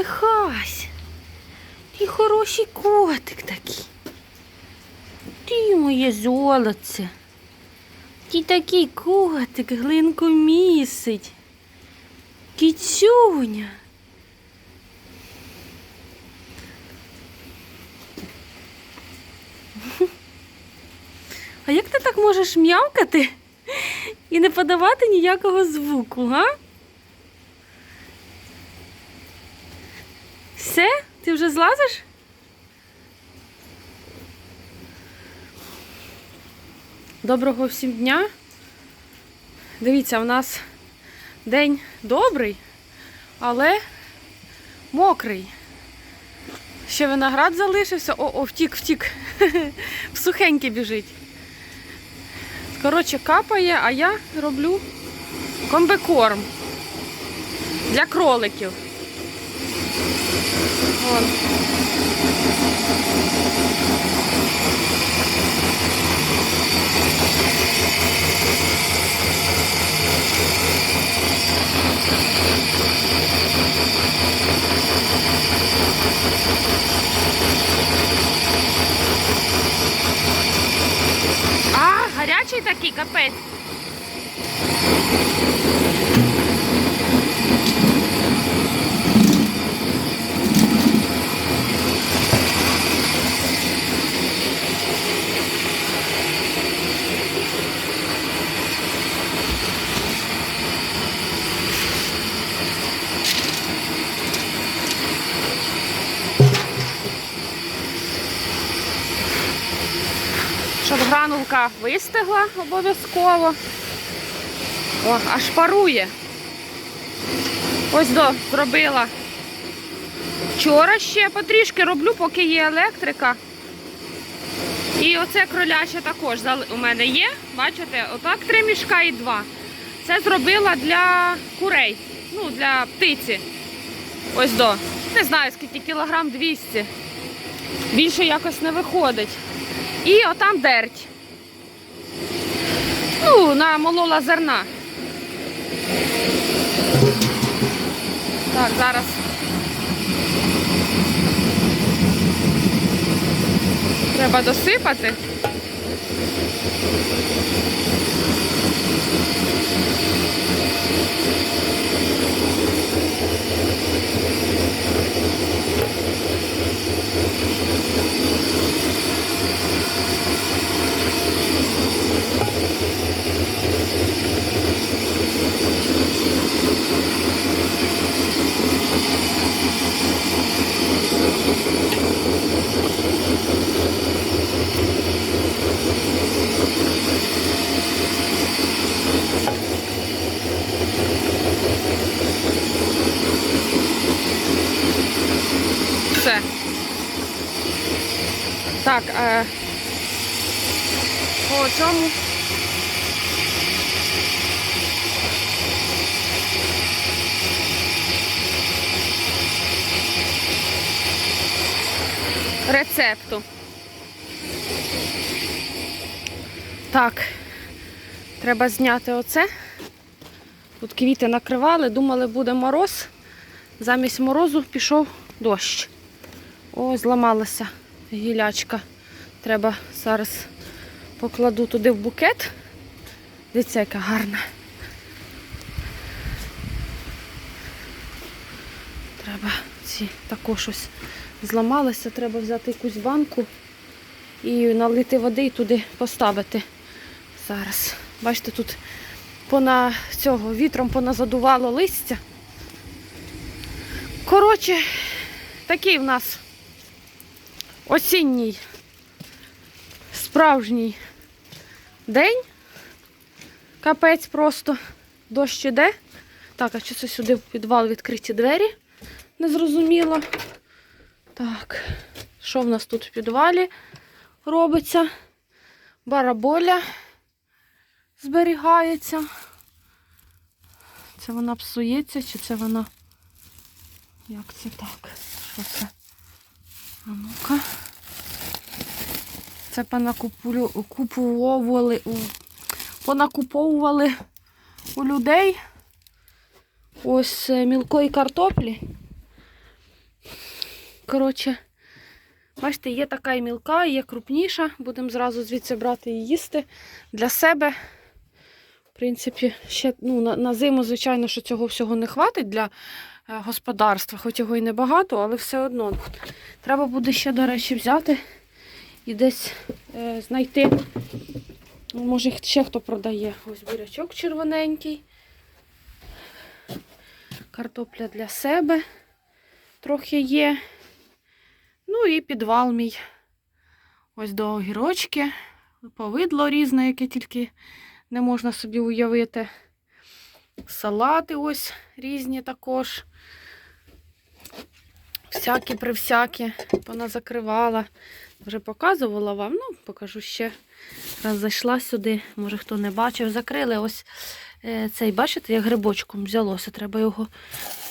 Михась. Ти хороший котик такий. Ти моє золоце. Ти такий котик, глинку місить. Кіцюня. А як ти так можеш м'явкати і не подавати ніякого звуку, га? Все? Ти вже злазиш? Доброго всім дня. Дивіться, у нас день добрий, але мокрий. Ще виноград залишився. О, о, втік, втік. В сухеньке біжить. Коротше, капає, а я роблю комбикорм для кроликів. Вон. А, гарячий такий капець. Щоб гранулка вистигла обов'язково. О, аж парує. Ось до зробила. Вчора ще потрішки роблю, поки є електрика. І оце кроляче також у мене є. Бачите, отак три мішка і два. Це зробила для курей, ну, для птиці. Ось до. Не знаю, скільки кілограм 200. Більше якось не виходить. І отам дерть. Ну, намолола зерна. Так, зараз. Треба досипати. Все. Так, е, по цьому. Рецепту. Так, треба зняти оце. Тут квіти накривали, думали, буде мороз. Замість морозу пішов дощ. О, зламалася гілячка. Треба зараз покладу туди в букет. Дивіться, яка гарна. Треба ці також ось зламалися. Треба взяти якусь банку і налити води і туди поставити. Зараз. Бачите, тут пона цього вітром поназадувало листя. Коротше, такий в нас осінній справжній день. Капець просто дощ іде. Так, а чи це сюди в підвал відкриті двері? Незрозуміло. Так, що в нас тут в підвалі робиться? Бараболя зберігається. Це вона псується, чи це вона. Як це так? Що це? А ну-ка. Це купували у понакуповували у людей ось е, мілкої картоплі. коротше. Бачите, є така і мілка, є крупніша. Будемо зразу звідси брати і їсти для себе. В принципі, ще ну, на, на зиму, звичайно, що цього всього не хватить для е, господарства, хоч його і небагато, але все одно. Треба буде ще, до речі, взяти і десь е, знайти. Ну, Може, ще хто продає. Ось бурячок червоненький. Картопля для себе трохи є. Ну і підвал мій. Ось до огірочки. Повидло різне, яке тільки не можна собі уявити. Салати ось різні також. Всякі привсякі. Вона закривала. Вже показувала вам. Ну, покажу ще. Раз зайшла сюди, може хто не бачив. Закрили ось е, цей, бачите, як грибочком взялося. Треба його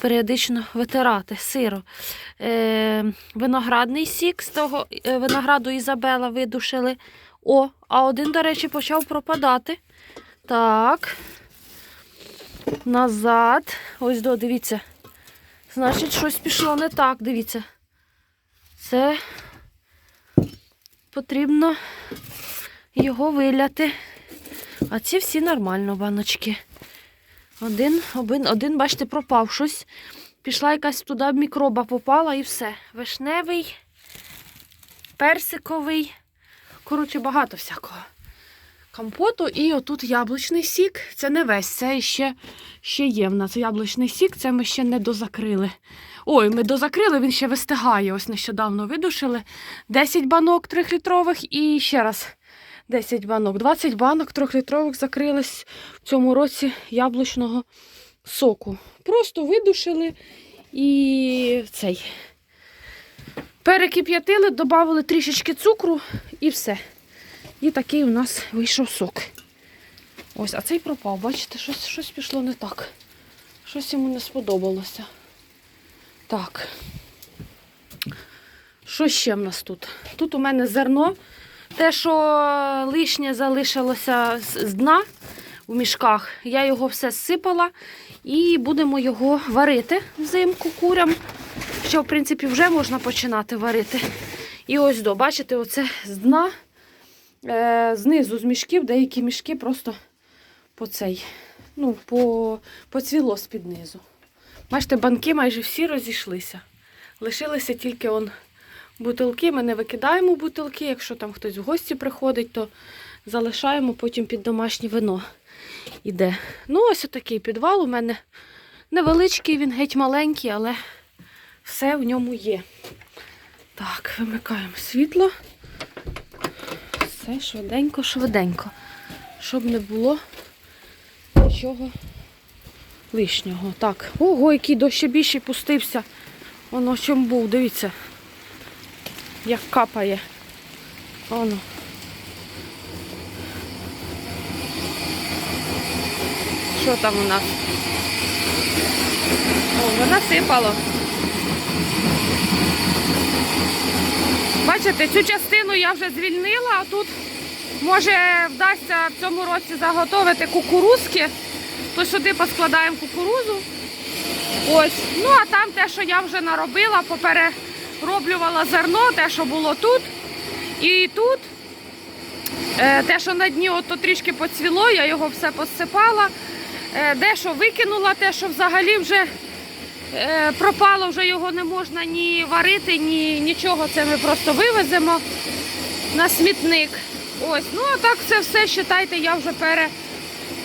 періодично витирати. Сиро. Е, виноградний сік з того е, винограду Ізабела видушили. О, а один, до речі, почав пропадати. Так. Назад. Ось до, дивіться. Значить, щось пішло не так, дивіться. Це потрібно його виляти. А ці всі нормально баночки. Один, один, один, бачите, пропав щось. Пішла якась туди мікроба попала і все. Вишневий, персиковий. Коротше, багато всякого. Компоту і отут яблучний сік. Це не весь, це ще, ще є в нас яблучний сік, це ми ще не дозакрили. Ой, ми дозакрили, він ще вистигає. Ось нещодавно видушили. 10 банок 3-літрових і ще раз 10 банок. 20 банок 3-літрових закрились в цьому році яблучного соку. Просто видушили і цей. Перекип'ятили, додали трішечки цукру і все. І такий у нас вийшов сок. Ось, а цей пропав, бачите, щось, щось пішло не так. Щось йому не сподобалося. Так. Що ще в нас тут? Тут у мене зерно. Те, що лишнє залишилося з дна у мішках, я його все зсипала і будемо його варити взимку курям. Що, в принципі, вже можна починати варити. І ось до, бачите, оце з дна, е, знизу з мішків, деякі мішки просто по цей, ну, по, поцвіло з-під низу. Бачите, банки майже всі розійшлися. Лишилися тільки он бутилки. Ми не викидаємо бутилки. Якщо там хтось в гості приходить, то залишаємо потім під домашнє вино. Іде. Ну, ось отакий підвал. У мене невеличкий, він геть маленький, але все в ньому є. Так, вимикаємо світло. Все швиденько, швиденько. Щоб не було нічого лишнього. Так, ого, який дощ ще більший пустився. Воно чим був, дивіться, як капає. Воно. Що там у нас? О, вона сипало. Бачите, цю частину я вже звільнила, а тут може вдасться в цьому році заготовити кукурузки, то сюди поскладаємо кукурузу. Ось. Ну а там те, що я вже наробила, поперероблювала зерно, те, що було тут. І тут е, те, що на дні ото трішки поцвіло, я його все посипала. Е, Дещо викинула, те, що взагалі вже пропало, вже його не можна ні варити, ні нічого. Це ми просто вивеземо на смітник. Ось, ну а так це все, вважайте, я вже пере,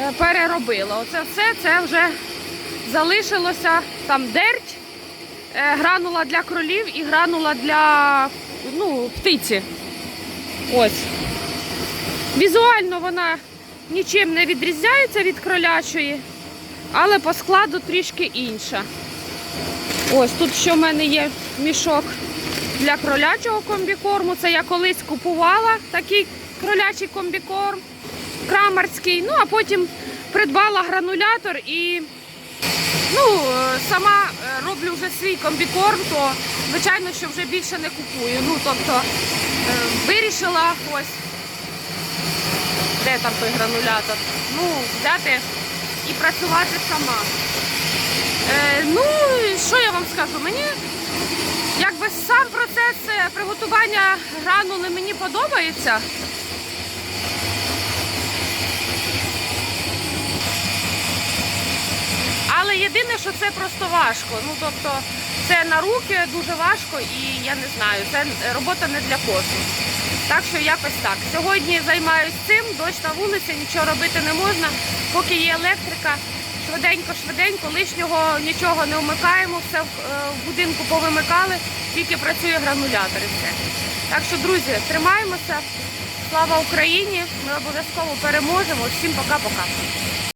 е, переробила. Оце все це вже залишилося там дерть, е, гранула для кролів і гранула для ну, птиці. Ось. Візуально вона нічим не відрізняється від кролячої, але по складу трішки інша. Ось тут ще в мене є мішок для кролячого комбікорму. Це я колись купувала такий кролячий комбікорм крамарський. Ну, а потім придбала гранулятор і ну, е, сама е, роблю вже свій комбікорм, то звичайно, що вже більше не купую. Ну, тобто е, вирішила ось. Де там той гранулятор? Ну, взяти і працювати сама. Е, ну, що я вам скажу? Мені якби сам процес приготування гранули мені подобається. Але єдине, що це просто важко. Ну тобто це на руки дуже важко і я не знаю, це робота не для кожного. Так що якось так. Сьогодні займаюся цим, дощ на вулиці, нічого робити не можна. Поки є електрика, швиденько, швиденько, лишнього нічого не вмикаємо, все в, е, будинку повимикали, тільки працює гранулятор і все. Так що, друзі, тримаємося. Слава Україні! Ми обов'язково переможемо. Всім пока-пока.